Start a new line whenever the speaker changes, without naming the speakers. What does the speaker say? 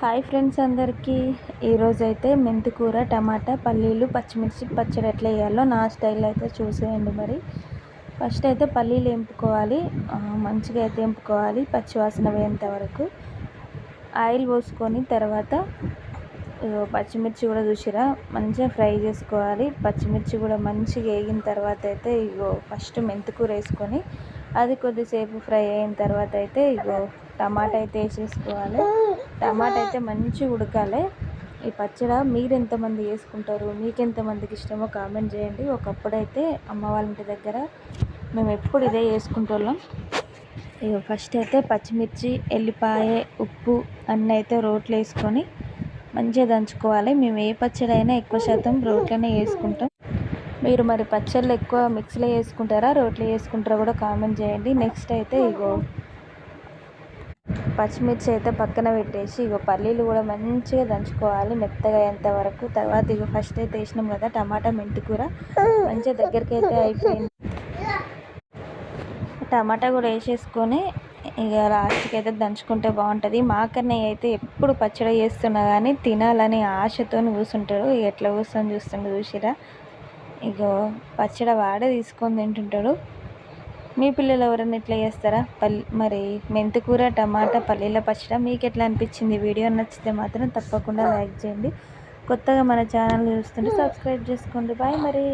Hi friends అందరికీ. ఈరోజు అయితే మెంతికూర టమాటా పల్లీలు పచ్చిమిర్చి పచ్చడి ఎట్లా వేయాలో నా స్టైల్ అయితే చూసేయండి మరి. ఫస్ట్ అయితే పల్లీలు ఎంపుకోవాలి. మంచిగా అయితే ఎంపుకోవాలి పచ్చివాసన పోయేంత వరకు. ఆయిల్ పోసుకొని తర్వాత పచ్చిమిర్చి కూడా చూసిరా? మంచిగా ఫ్రై చేసుకోవాలి. పచ్చిమిర్చి కూడా మంచిగా వేగిన తర్వాత అయితే ఇగో ఫస్ట్ మెంతికూర వేసుకొని అది కొద్దిసేపు ఫ్రై అయిన తర్వాత అయితే ఇగో టమాటా అయితే వేసేసుకోవాలి. టమాటా అయితే మంచిగా ఉడకాలి. ఈ పచ్చడి మీరు ఎంతమంది వేసుకుంటారు మీకు ఎంతమందికి ఇష్టమో కామెంట్ చేయండి. ఒకప్పుడైతే అమ్మ వాళ్ళ ఇంటి దగ్గర మేము ఎప్పుడు ఇదే వేసుకుంటున్నాం ఇక ఫస్ట్ అయితే పచ్చిమిర్చి ఎల్లిపాయ ఉప్పు అన్నీ అయితే రోట్లు వేసుకొని మంచిగా దంచుకోవాలి. మేము ఏ పచ్చడి అయినా ఎక్కువ శాతం రోట్లోనే వేసుకుంటాం మీరు మరి పచ్చళ్ళు ఎక్కువ మిక్సీలో వేసుకుంటారా? రోట్లో వేసుకుంటారా కూడా కామెంట్ చేయండి. నెక్స్ట్ అయితే ఇగో పచ్చిమిర్చి అయితే పక్కన పెట్టేసి ఇగో పల్లీలు కూడా మంచిగా దంచుకోవాలి మెత్తగా అయ్యేంత వరకు. తర్వాత ఇగో ఫస్ట్ అయితే వేసినాం కదా టమాటా మెంతి కూర. మంచిగా దగ్గరికి అయితే అయిపోయింది. టమాటా కూడా వేసేసుకొని ఇక లాస్ట్కి అయితే దంచుకుంటే బాగుంటుంది. మా కన్నయ్య అయితే ఎప్పుడు పచ్చడి చేస్తున్నా కానీ తినాలని ఆశతో కూర్చుంటాడు ఎట్లా కూర్చొని చూస్తుండే చూసిరా? ఇక పచ్చడి వాడే తీసుకొని తింటుంటాడు మీ పిల్లలు ఎవరైనా ఇట్లా చేస్తారా? పల్లి మరి మెంతికూర టమాటా పల్లీల పచ్చడి మీకు ఎట్లా అనిపించింది? వీడియో నచ్చితే మాత్రం తప్పకుండా లైక్ చేయండి. కొత్తగా మన ఛానల్ చూస్తుంటే సబ్స్క్రైబ్ చేసుకోండి. బాయ్ మరి.